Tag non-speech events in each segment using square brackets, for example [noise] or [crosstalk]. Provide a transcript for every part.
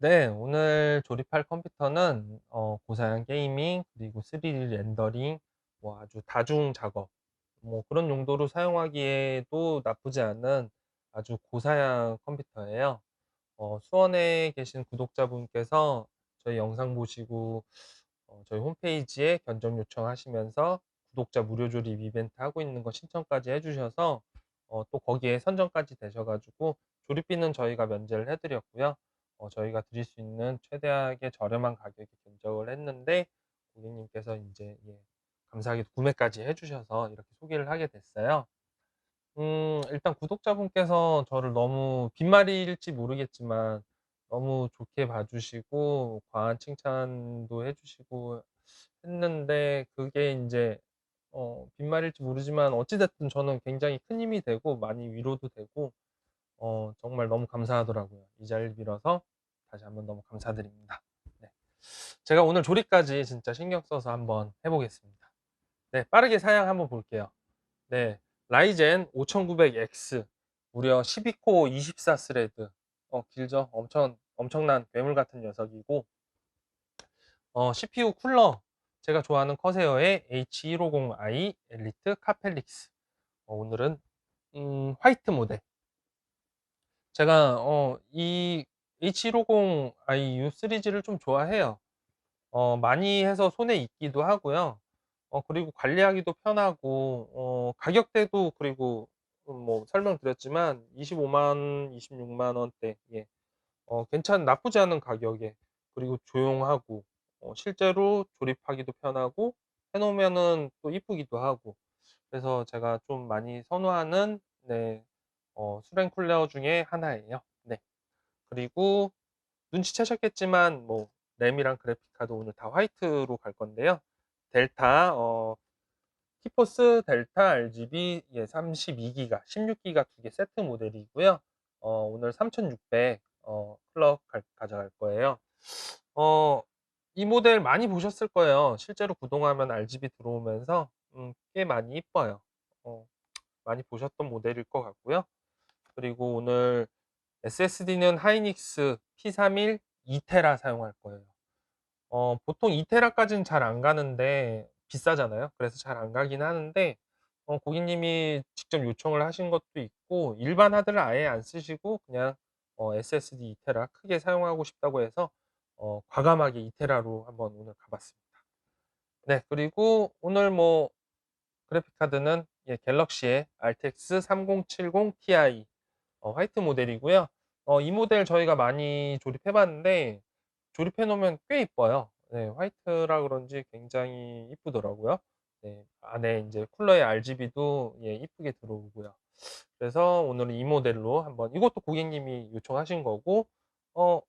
네. 오늘 조립할 컴퓨터는 어 고사양 게이밍 그리고 3D 렌더링 뭐 아주 다중 작업 뭐 그런 용도로 사용하기에도 나쁘지 않은 아주 고사양 컴퓨터예요. 어 수원에 계신 구독자분께서 저희 영상 보시고 어 저희 홈페이지에 견적 요청하시면서 구독자 무료 조립 이벤트 하고 있는 거 신청까지 해 주셔서 어 또 거기에 선정까지 되셔 가지고 조립비는 저희가 면제를 해 드렸고요. 어 저희가 드릴 수 있는 최대하게 저렴한 가격에 견적을 했는데 고객님께서 인제 예 감사하게도 구매까지 해 주셔서 이렇게 소개를 하게 됐어요. 음 일단 구독자분께서 저를 너무 빈말일지 모르겠지만 너무 좋게 봐 주시고 과한 칭찬도 해 주시고 했는데 그게 인제 어 빈말일지 모르지만 어찌 됐든 저는 굉장히 큰 힘이 되고 많이 위로도 되고 어 정말 너무 감사하더라고요. 이 자리를 빌어서 다시 한번 너무 감사드립니다. 네. 제가 오늘 조립까지 진짜 신경 써서 한번 해 보겠습니다. 네 빠르게 사양 한번 볼게요. 네. 라이젠 5900X 무려 12코어 24 스레드 어 길죠? 엄청 엄청난 괴물 같은 녀석이고 어 CPU 쿨러 제가 좋아하는 커세어의 H150i 엘리트 카펠릭스 어 오늘은 음 화이트 모델 제가 어 이 H150i U 시리즈를 좀 좋아해요. 어 많이 해서 손에 익기도 하고요. 어 그리고 관리하기도 편하고 어 가격대도 그리고 음뭐 설명드렸지만 250,000 260,000 원대 예. 어 괜찮은 나쁘지 않은 가격에 그리고 조용하고 어 실제로 조립하기도 편하고 해 놓으면은 또 이쁘기도 하고 그래서 제가 좀 많이 선호하는 네 어 수랭 쿨러 중에 하나예요. 네. 그리고 눈치채셨겠지만 뭐 램이랑 그래픽 카드 오늘 다 화이트로 갈 건데요. 델타 어 티포스 델타 RGB 예 32 기가 16 기가 2개 세트 모델이고요. 어 오늘 3,600 어 클럭 갈 가져갈 거예요. 어 이 모델 많이 보셨을 거예요. 실제로 구동하면 RGB 들어오면서 음 꽤 많이 이뻐요. 어 많이 보셨던 모델일 것 같고요. 그리고 오늘 SSD는 하이닉스 P31 2테라 사용할 거예요. 어 보통 2 테라까지는 잘 안 가는데 비싸잖아요. 그래서 잘 안 가긴 하는데 어 고객님이 직접 요청을 하신 것도 있고 일반 하드를 아예 안 쓰시고 그냥 어 SSD 2 테라 크게 사용하고 싶다고 해서 어 과감하게 2 테라로 한번 오늘 가 봤습니다. 네 그리고 오늘 뭐 그래픽 카드는 예 갤럭시의 RTX 3070 Ti 어 화이트 모델이고요. 어 이 모델 저희가 많이 조립해 봤는데 조립해 놓으면 꽤 이뻐요. 네 화이트라 그런지 굉장히 이쁘더라고요. 네 안에 인제 쿨러에 RGB도 예 이쁘게 들어오고요. 그래서 오늘은 이 모델로 한번 이것도 고객님이 요청하신 거고 어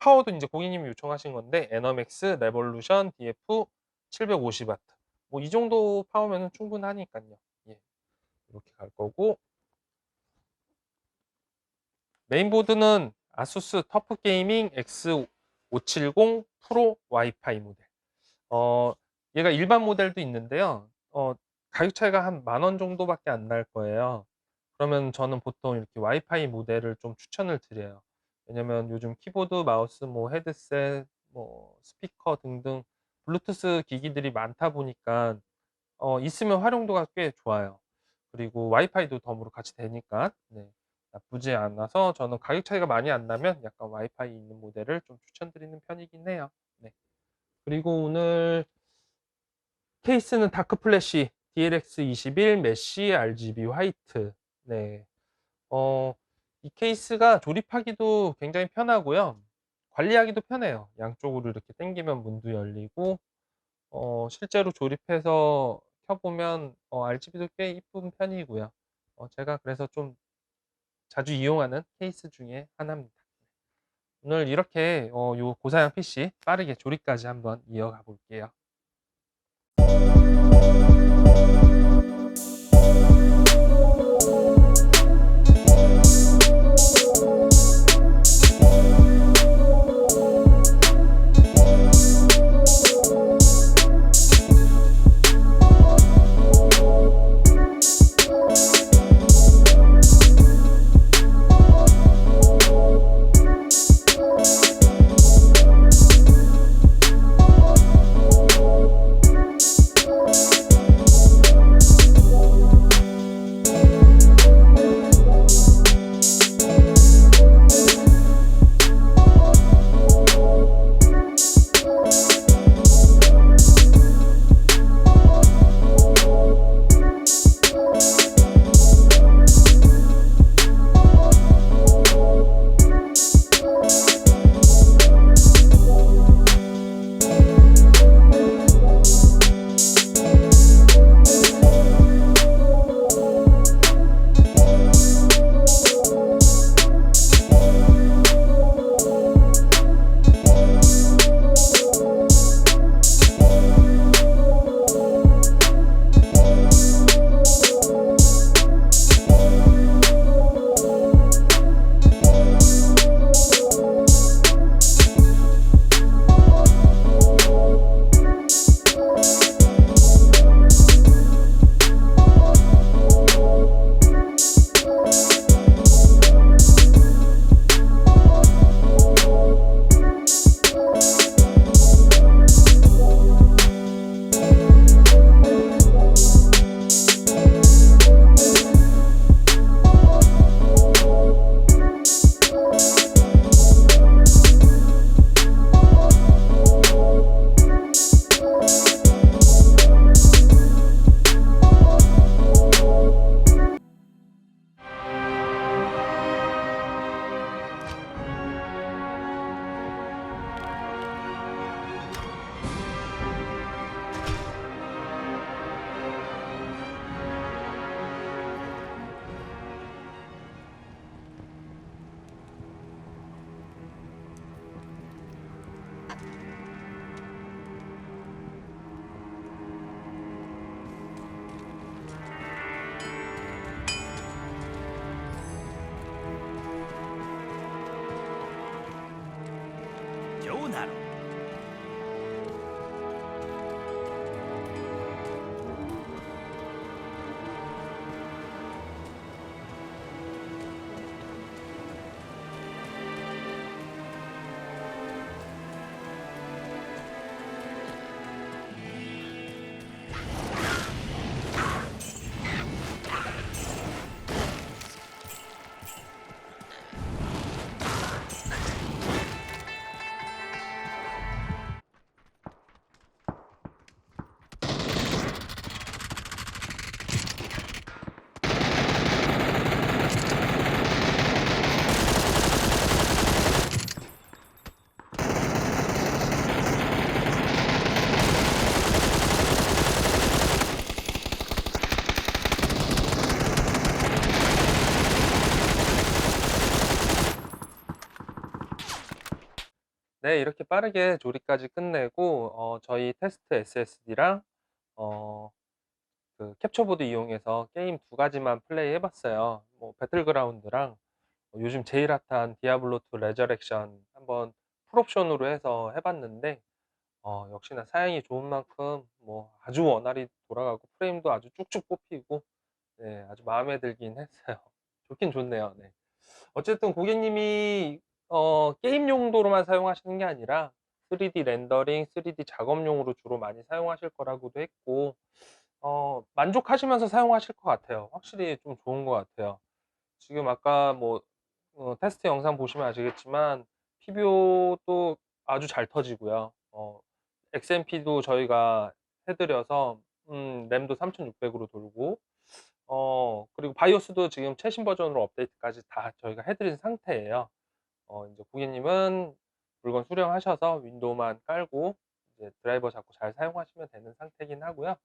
파워도 인제 고객님이 요청하신 건데 에너맥스 레볼루션 DF 750 와트 뭐이 정도 파워면은 충분하니깐요. 예. 이렇게 갈 거고 메인보드는 아수스 터프 게이밍 X570 프로 와이파이 모델. 어 얘가 일반 모델도 있는데요. 어 가격 차이가 한 만 원 정도밖에 안 날 거예요. 그러면 저는 보통 이렇게 와이파이 모델을 좀 추천을 드려요. 왜냐면 요즘 키보드, 마우스, 뭐 헤드셋, 뭐 스피커 등등 블루투스 기기들이 많다 보니까 어 있으면 활용도가 꽤 좋아요. 그리고 와이파이도 덤으로 같이 되니까 네 나쁘지 않아서 저는 가격 차이가 많이 안 나면 약간 와이파이 있는 모델을 좀 추천드리는 편이긴 해요. 네. 그리고 오늘 케이스는 다크 플래시 DLX21 메쉬 RGB 화이트. 네. 어 이 케이스가 조립하기도 굉장히 편하고요. 관리하기도 편해요. 양쪽으로 이렇게 당기면 문도 열리고 어 실제로 조립해서 켜 보면 어 RGB도 꽤 이쁜 편이고요. 어 제가 그래서 좀 자주 이용하는 케이스 중에 하나입니다. 오늘 이렇게 어 요 고사양 PC 빠르게 조립까지 한번 이어가 볼게요. どうなの 네, 이렇게 빠르게 조립까지 끝내고 어, 저희 테스트 SSD랑 어, 그 캡처보드 이용해서 게임 두 가지만 플레이 해봤어요. 뭐 배틀그라운드랑 어, 요즘 제일 핫한 디아블로2 레저렉션 한번 풀옵션으로 해서 해봤는데 어, 역시나 사양이 좋은 만큼 뭐 아주 원활히 돌아가고 프레임도 아주 쭉쭉 뽑히고 네, 아주 마음에 들긴 했어요. [laughs] 좋긴 좋네요. 네. 어쨌든 고객님이 어, 게임 용도로만 사용하시는 게 아니라 3D 렌더링, 3D 작업용으로 주로 많이 사용하실 거라고도 했고 어, 만족하시면서 사용하실 것 같아요. 확실히 좀 좋은 것 같아요. 지금 아까 뭐 어, 테스트 영상 보시면 아시겠지만 PBO도 아주 잘 터지고요. 어, XMP도 저희가 해드려서 음, 램도 3600으로 돌고 어, 그리고 바이오스도 지금 최신 버전으로 업데이트까지 다 저희가 해드린 상태예요. 어, 이제 고객님은 물건 수령하셔서 윈도우만 깔고 이제 드라이버 잡고 잘 사용하시면 되는 상태긴 하고요.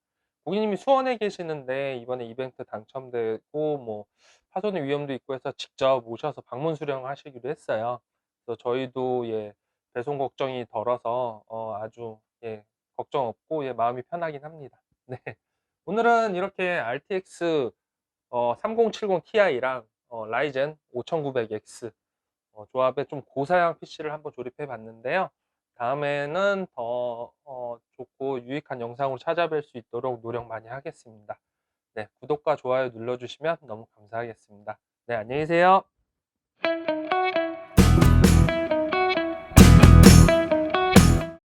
고객님이 수원에 계시는데 이번에 이벤트 당첨되고 뭐 파손의 위험도 있고 해서 직접 오셔서 방문 수령하시기로 했어요. 그래서 저희도 예, 배송 걱정이 덜어서 어, 아주 예, 걱정 없고 예, 마음이 편하긴 합니다. [laughs] 네. 오늘은 이렇게 RTX 어, 3070 Ti랑 어, 라이젠 5900X 어, 조합의 좀 고사양 PC를 한번 조립해 봤는데요. 다음에는 더 어, 좋고 유익한 영상으로 찾아뵐 수 있도록 노력 많이 하겠습니다. 네, 구독과 좋아요 눌러주시면 너무 감사하겠습니다. 네, 안녕히 계세요.